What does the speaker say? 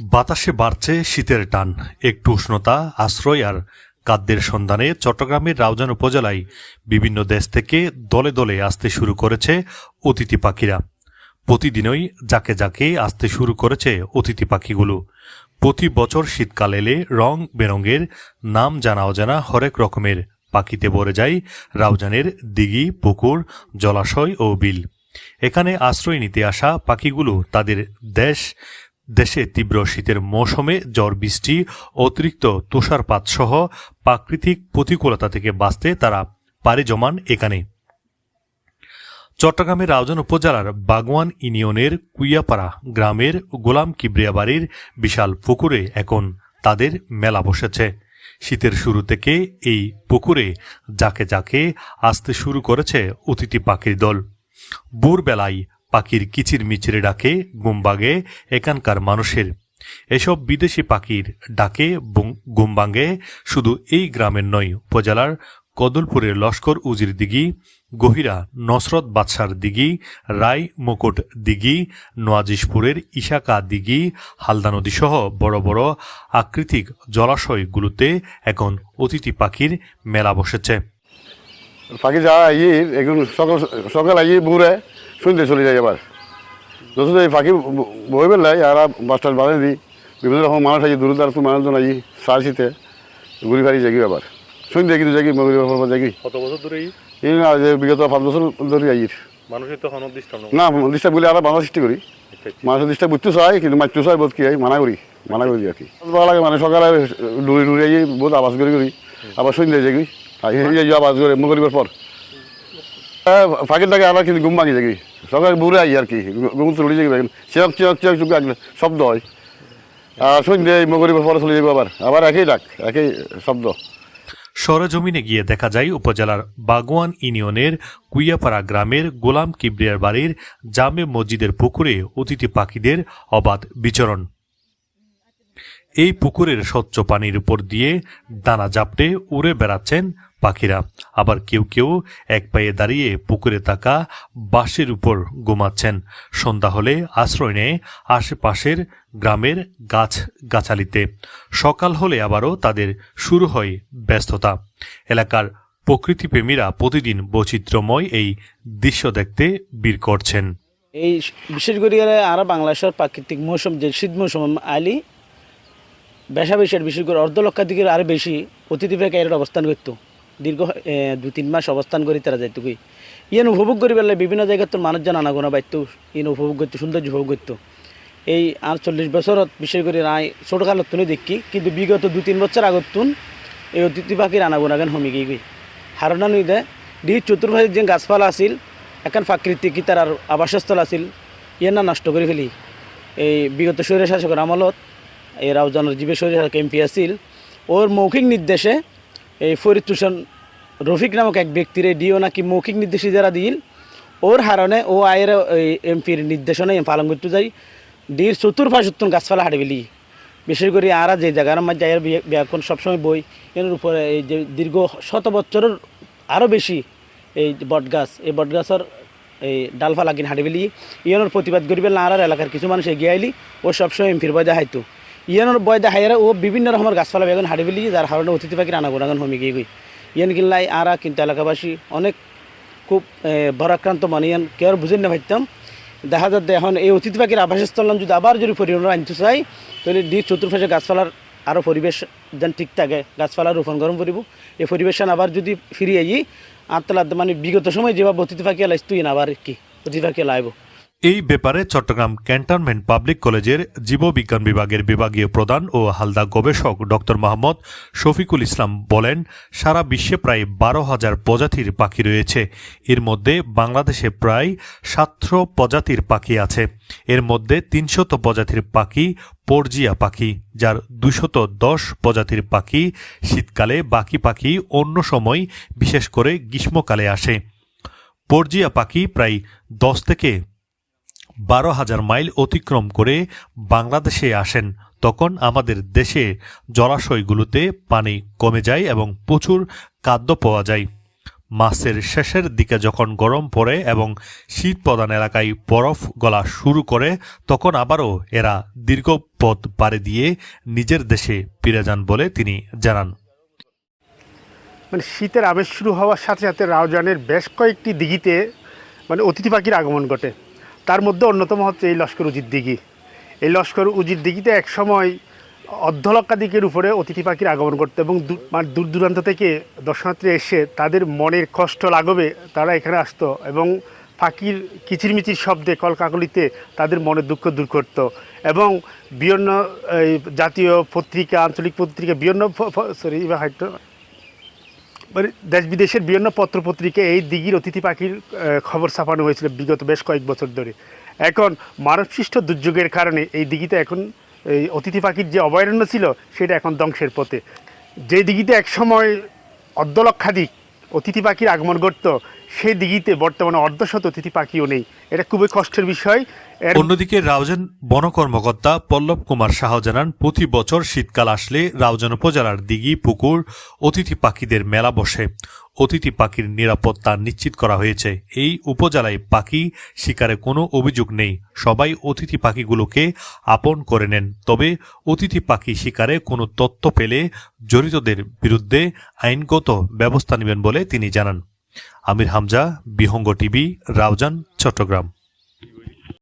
বাতাসে বাড়ছে শীতের টান, একটু উষ্ণতা, আশ্রয় আর কাদ্যের সন্ধানে চট্টগ্রামের রাউজান উপজেলায় বিভিন্ন দেশ থেকে দলে দলে আসতে শুরু করেছে অতিথি পাখিরা। প্রতিদিনই যাকে যাকে আসতে শুরু করেছে অতিথি পাখিগুলো। প্রতি বছর শীতকাল এলে রং বেরঙের নাম জানা অজানা হরেক রকমের পাখিতে ভরে যায় রাউজানের দিঘি, পুকুর, জলাশয় ও বিল। এখানে আশ্রয় নিতে আসা পাখিগুলো তাদের দেশ, দেশে তীব্র শীতের মৌসুমে ঝড় বৃষ্টি, অতিরিক্ত তুষারপাত সহ প্রাকৃতিক প্রতিকূলতা থেকে বাঁচতে তারা পাড়ি জমান এখানে। চট্টগ্রামের রাউজান উপজেলার বাগওয়ান ইউনিয়নের কুইয়াপাড়া গ্রামের গোলাম কিবরিয়া বাড়ির বিশাল পুকুরে এখন তাদের মেলা বসেছে। শীতের শুরু থেকে এই পুকুরে যাকে যাকে আসতে শুরু করেছে অতিথি পাখির দল। ভোরবেলায় পাখির কিচির মিচিরে ডাকে গুমবাগে এখানকার মানুষের। এসব বিদেশি পাখির ডাকে গুমবাঙ্গে শুধু এই গ্রামের নয়, উপজেলার কদলপুরের লস্কর উজির দিঘি, গহিরা নসরত বাদশার দিঘি, রায় মুকুট দিঘি নোয়াজিশপুরের ইশাকা দিঘি, হালদা নদী সহ বড় বড় আকৃতিক জলাশয়গুলোতে এখন অতিথি পাখির মেলা বসেছে। পাখি যা আইয়ে এখন সকাল সকাল আইয়ে বুড়ে শুনতে চলে যায় আবার যত এই পাখি বই বেলায় আর বাসটার বাড়ে দিই বিভিন্ন রকম মানুষ আই দূর দূরান্ত মানুষজন আই সার শীতে ঘুরি ফারি জাগি আবার শুনতে কিন্তু জাগি মগুরি ব্যাপার জাগি। কত বছর ধরে এই? না যে বিগত পাঁচ বছর ধরে আইয়ের মানুষের না ডিস্টার্ব বলে আর বাংলা সৃষ্টি করি। মানুষ ডিস্টার্ব বুঝতে চাই কিন্তু মারতে চাই বোধ কি হয় মানা করি মানা করি আর কি। ভালো লাগে মানে সকালে ডুরি আই বহুত আবাস করে করি আবার সন্ধ্যে যাগি করে মগরিবার পর। ফাঁকের দাগে আবার কিন্তু ঘুম ভাঙি যাগি সকালে বুড়ে আই আর কি ঘুম তুলি যাগি চিরাক চিরাক চিরাক চুপ আগলে শব্দ হয়। আর সন্ধ্যে মগরিবার পরে চলে যাব আবার। আবার একই ডাক, একই শব্দ। সরজমিনে গিয়ে দেখা যায় উপজেলার বাগওয়ান ইউনিয়নের কুইয়াপাড়া গ্রামের গোলাম কিবরিয়ার বাড়ির জামে মসজিদের পুকুরে অতিথি পাখিদের অবাধ বিচরণ। এই পুকুরের স্বচ্ছ পানির উপর দিয়ে দানা জাপটে উড়ে বেড়াচ্ছেন পাখিরা আবার কেউ কেউ এক পায়ে দাঁড়িয়ে পুকুরে তাকা বাঁশের উপর ঘুমাচ্ছেন। সন্ধ্যা হলে আশ্রয় নেয় আশেপাশের গ্রামের গাছ গাছালিতে। সকাল হলে আবারও তাদের শুরু হয় ব্যস্ততা। এলাকার প্রকৃতিপ্রেমীরা প্রতিদিন বৈচিত্র্যময় এই দৃশ্য দেখতে ভিড় করছেন। এই বিশেষ করে আর বাংলাদেশের প্রাকৃতিক মৌসুম, যে শীত মৌসুম, আলি বেশা বেশি বিশেষ করে অর্ধলক্ষাধিকের আরও বেশি অতিথি এর অবস্থান করতো। দীর্ঘ দুই তিন মাস অবস্থান করি তারা যাইতো কি ইয়ান উপভোগ করি পেলে বিভিন্ন জায়গায় তোর মানুষজন আনাগোনা পাইত ইন উপভোগ করতো সৌন্দর্য উপভোগ করতো। এই আর চল্লিশ বছরত, বিশেষ করে নাই ছোটকালত তুলে দেখি, কিন্তু বিগত দু তিন বছর আগত তুন এই অতিথি পাখির আনাগোনাগান হমি গিয়ে গই হারণা নই দে ডি চতুর্পাশে যে গাছপালা আছিল এখন প্রাকৃতিক তার আবাসস্থল আছিল ইয়ে না নষ্ট করে ফেলি। এই বিগত শৈর শাসকের আমলত, এই রাউজানের জীবে শৈর শাসক এমপি আছিল, ওর মৌখিক নির্দেশে এই ফরিদ তুষণ রফিক নামক এক ব্যক্তির ডিও নাকি মৌখিক নির্দেশ যারা দিল ওর হারণে ও আয়ের এমপির নির্দেশনায় পালন করতে যাই ডির চতুর্পাশত্তন গাছপালা হাঁটে ফেলি বিশেষ করে আরা যে জায়গার মাঝে যাই ব্যাকরণ সবসময় বই, এর উপরে এই যে দীর্ঘ শত বছরের আরও বেশি এই বটগাছ, এই বটগাছের এই ডালফালা কিন হাঁটে ফেলি ইয়ানোর প্রতিবাদ করিবে না আর এলাকার কিছু মানুষ এগিয়ে আইলি, ও সবসময় এমপির বয় দেখাইতো ইয়ানোর বয় দেখাইরা ও বিভিন্ন রকমের গাছপালা বেগুন হাঁটে ফেলি যার কারণে অতিথি পাখির আনাগোনাগান হমি গিয়ে গই ইয়ান কিনলাই আরা কিন্তু এলাকাবাসী, অনেক খুব বরাক্রান্ত মানে ইয়ান কেউ বুঝেন না ভাবতাম দেখা যাচ্ছে এখন এই অতিথি পাখির আবাসস্থল যদি আবার যদি পরিমাণ আনতে চাই তাহলে ডি চতুর্পাশে গাছপালার আরও পরিবেশ যেন ঠিক থাকে, গাছপালা রোপণ গরম করিব এই পরিবেশন আবার যদি ফিরে আই তাহলে মানে বিগত সময় যেভাবে অতিথি পাখি লাইস তুই না আবার কি? অতিথি পাখি লাইব এই ব্যাপারে চট্টগ্রাম ক্যান্টনমেন্ট পাবলিক কলেজের জীববিজ্ঞান বিভাগের বিভাগীয় প্রধান ও হালদা গবেষক ডক্টর মোহাম্মদ শফিকুল ইসলাম বলেন, সারা বিশ্বে প্রায় বারো হাজার প্রজাতির পাখি রয়েছে। এর মধ্যে বাংলাদেশে প্রায় সাতশো প্রজাতির পাখি আছে। এর মধ্যে তিনশত প্রজাতির পাখি পর্জিয়া পাখি, যার দুশত দশ প্রজাতির পাখি শীতকালে বাকি পাখি অন্য সময়, বিশেষ করে গ্রীষ্মকালে আসে। পর্জিয়া পাখি প্রায় দশ থেকে বারো হাজার মাইল অতিক্রম করে বাংলাদেশে আসেন, তখন আমাদের দেশে জলাশয়গুলোতে পানি কমে যায় এবং প্রচুর খাদ্য পাওয়া যায়। মাসের শেষের দিকে যখন গরম পড়ে এবং শীত প্রধান এলাকায় বরফ গলা শুরু করে, তখন আবারও এরা দীর্ঘ পথ পাড়ি দিয়ে নিজের দেশে ফিরে যান বলে তিনি জানান। মানে শীতের আমেজ শুরু হওয়ার সাথে সাথে রাউজানের বেশ কয়েকটি দিঘিতে মানে অতিথি পাখির আগমন ঘটে। তার মধ্যে অন্যতম হচ্ছে এই লস্কর উজির দিঘি। এই লস্কর উজির দিঘিতে একসময় অর্ধলক্ষাধিকের উপরে অতিথি পাখির আগমন করতো এবং মানে দূর দূরান্ত থেকে দর্শনার্থী এসে তাদের মনের কষ্ট লাগবে তারা এখানে আসতো এবং পাখির কিচিরমিচির শব্দে কলকাকলিতে তাদের মনের দুঃখ দূর করতো এবং বিভিন্ন জাতীয় পত্রিকা, আঞ্চলিক পত্রিকা বিভিন্ন সরি হয়তো দেশ বিদেশের বিভিন্ন পত্রপত্রিকায় এই দিঘির অতিথি পাখির খবর ছাপানো হয়েছিল বিগত বেশ কয়েক বছর ধরে। এখন মানবসৃষ্ট দুর্যোগের কারণে এই দিঘিতে এখন এই অতিথি পাখির যে অভয়ারণ্য ছিল, সেটা এখন ধ্বংসের পথে। যে দিঘিতে একসময় অর্ধলক্ষাধিক অতিথি পাখির আগমন ঘটত, সেই দিঘিতে বর্তমানে অর্ধশত অতিথি পাখিও নেই। এটা খুবই কষ্টের বিষয়। অন্যদিকে রাউজান বন কর্মকর্তা পল্লব কুমার শাহ জানান প্রতি বছর শীতকাল আসলে রাউজান উপজেলার দিঘি, পুকুর, অতিথি পাখিদের মেলা বসে। অতিথি পাখির নিরাপত্তা নিশ্চিত করা হয়েছে। এই উপজেলায় পাখি শিকারে কোনো অভিযোগ নেই। সবাই অতিথি পাখিগুলোকে আপন করে নেন। তবে অতিথি পাখি শিকারে কোনো তথ্য পেলে জড়িতদের বিরুদ্ধে আইনগত ব্যবস্থা নেবেন বলে তিনি জানান। আমির হামজা, বিহঙ্গ টিভি, রাউজান, চট্টগ্রাম।